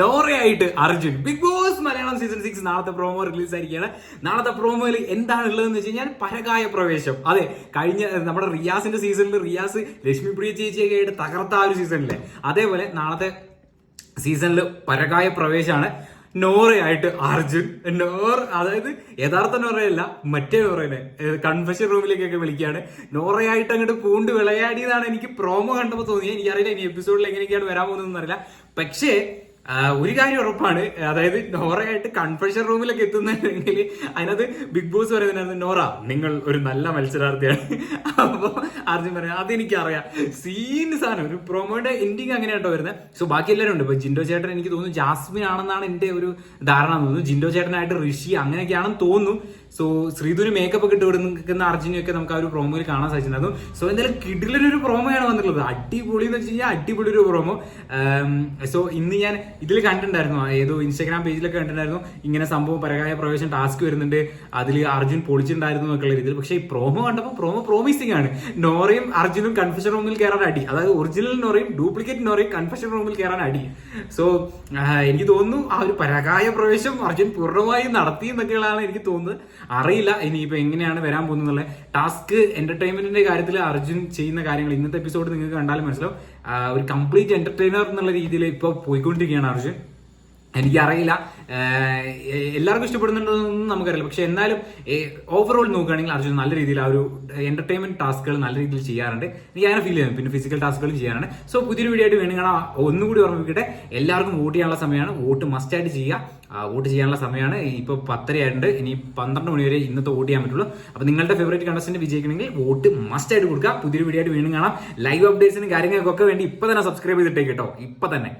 നോറയായിട്ട് Arjun. Bigg Boss Malayalam season six നാളത്തെ promo release ആയിരിക്കുകയാണ്. നാളത്തെ പ്രോമോയിൽ എന്താണ് ഉള്ളതെന്ന് വെച്ച് കഴിഞ്ഞാൽ പരകായ പ്രവേശം. അതെ കഴിഞ്ഞ നമ്മുടെ റിയാസിന്റെ സീസണിൽ റിയാസ് ലക്ഷ്മി പ്രിയ ചേച്ചിയൊക്കെ ആയിട്ട് തകർത്ത ആ ഒരു സീസണിലെ അതേപോലെ നാളത്തെ സീസണിൽ പരകായ പ്രവേശമാണ് നോറയായിട്ട് അർജുൻ നോർ അതായത് യഥാർത്ഥ നോറയല്ല മറ്റേ നോറനെ കൺഫഷൻ റൂമിലേക്കൊക്കെ വിളിക്കുകയാണ്. നോറയായിട്ട് അങ്ങോട്ട് പൂണ്ട് വിളയാടിയതാണ് എനിക്ക് പ്രോമോ കണ്ടപ്പോൾ തോന്നിയത് എനിക്കറിയില്ല ഇനി എപ്പിസോഡിൽ എങ്ങനെയൊക്കെയാണ് വരാൻ പോകുന്നതെന്ന് അറിയില്ല. പക്ഷേ ഒരു കാര്യം ഉറപ്പാണ്. അതായത് നോറയായിട്ട് കൺഫഷൻ റൂമിലൊക്കെ എത്തുന്നുണ്ടെങ്കിൽ അതിനകത്ത് ബിഗ് ബോസ് പറയുന്നതിനകത്ത് നോറ നിങ്ങൾ ഒരു നല്ല മത്സരാർത്ഥിയാണ്. അപ്പോൾ അർജുൻ പറയാം അതെനിക്കറിയാം. സീൻ സാധനം ഒരു പ്രൊമോയുടെ എൻഡിങ് അങ്ങനെയാട്ടോ വരുന്നത്. സോ ബാക്കി എല്ലാവരും ഉണ്ട്. ഇപ്പൊ ജിൻഡോ ചേട്ടൻ എനിക്ക് തോന്നുന്നു ജാസ്മിൻ ആണെന്നാണ് എന്റെ ഒരു ധാരണ തോന്നുന്നു. ജിൻഡോ ചേട്ടനായിട്ട് ഋഷി അങ്ങനെയൊക്കെയാണെന്ന് തോന്നുന്നു. സോ ശ്രീധുവിന് മേക്കപ്പ് ഒക്കെ ഇട്ട് വിടുന്ന അർജുനൊക്കെ നമുക്ക് ആ ഒരു പ്രോമോയിൽ കാണാൻ സാധിച്ചിട്ടുണ്ടായിരുന്നു. സോ എന്തായാലും കിഡിലൊരു പ്രോമോയാണ് വന്നിട്ടുള്ളത്. അടിപൊളി എന്ന് വെച്ച് കഴിഞ്ഞാൽ അടിപൊളി ഒരു പ്രോമോ സോ ഇന്ന് ഞാൻ ഇതിൽ കണ്ടിട്ടുണ്ടായിരുന്നു. ഏതോ ഇൻസ്റ്റാഗ്രാം പേജിലൊക്കെ കണ്ടിട്ടുണ്ടായിരുന്നു. ഇങ്ങനെ സംഭവം പരകായ പ്രവേശനം ടാസ്ക് വരുന്നുണ്ട്. അതിൽ അർജുൻ പൊളിച്ചിട്ടുണ്ടായിരുന്നു എന്നൊക്കെയുള്ള രീതിയിൽ. പക്ഷേ ഈ പ്രോമോ കണ്ടപ്പോൾ പ്രോമോ പ്രോമിസിംഗ് ആണ്. നോറയും അർജുനും കൺഫ്യൂഷൻ റൂമിൽ കയറാൻ അടി. അതായത് ഒറിജിനൽ നോറയും ഡ്യൂപ്ലിക്കേറ്റ് നോറയും കൺഫ്യൂഷൻ റൂമിൽ കയറാൻ അടി. സോ എനിക്ക് തോന്നുന്നു ആ ഒരു പരകായ പ്രവേശം അർജുൻ പൂർണമായും നടത്തി എന്നൊക്കെയുള്ളതാണ് എനിക്ക് തോന്നുന്നത്. അറിയില്ല ഇനിയിപ്പോൾ എങ്ങനെയാണ് വരാൻ പോകുന്നത് ടാസ്ക് എന്റർടൈൻമെന്റിന്റെ കാര്യത്തിൽ അർജുൻ ചെയ്യുന്ന കാര്യങ്ങൾ ഇന്നത്തെ എപ്പിസോഡ് നിങ്ങൾക്ക് കണ്ടാലും മനസ്സിലാവും. ഒരു കംപ്ലീറ്റ് എന്റർടൈനർ എന്നുള്ള രീതിയിൽ ഇപ്പോൾ പോയിക്കൊണ്ടിരിക്കുകയാണ് അർജുൻ എനിക്കറിയില്ല. എല്ലാവർക്കും ഇഷ്ടപ്പെടുന്നുണ്ടെന്നൊന്നും നമുക്കറിയില്ല. പക്ഷെ എന്നാലും ഓവറോൾ നോക്കുകയാണെങ്കിൽ അർജുൻ നല്ല രീതിയിൽ ആ ഒരു എന്റർടൈൻമെന്റ് ടാസ്കുകൾ നല്ല രീതിയിൽ ചെയ്യാറുണ്ട്. എനിക്ക് അങ്ങനെ ഫീൽ ചെയ്യുന്നു. പിന്നെ ഫിസിക്കൽ ടാസ്കുകളും ചെയ്യാറുണ്ട്. സോ പുതിയൊരു വീഡിയോ ആയിട്ട് വേണമെങ്കിൽ ഒന്നുകൂടി ഓർമ്മിപ്പിക്കട്ടെ. എല്ലാവർക്കും വോട്ട് ചെയ്യാനുള്ള സമയമാണ്. വോട്ട് മസ്റ്റ് ആയിട്ട് ചെയ്യുക. വോട്ട് ചെയ്യാനുള്ള സമയമാണ്. ഇപ്പോൾ പത്തരയായിട്ടുണ്ട്. ഇനി പന്ത്രണ്ട് മണി വരെ ഇന്നത്തെ വോട്ട് ചെയ്യാൻ പറ്റുള്ളൂ. അപ്പോൾ നിങ്ങളുടെ ഫേവറേറ്റ് കണ്ടസ്റ്റന്റ് വിജയിക്കണമെങ്കിൽ വോട്ട് മസ്റ്റ് ആയിട്ട് കൊടുക്കുക. പുതിയൊരു വീഡിയോ ആയിട്ട് വീണ്ടും കാണാം. ലൈവ് അപ്ഡേറ്റ്സിനും കാര്യങ്ങൾക്കൊക്കെ വേണ്ടി ഇപ്പോൾ തന്നെ സബ്സ്ക്രൈബ് ചെയ്തിട്ടേ കേട്ടോ. ഇപ്പോൾ തന്നെ.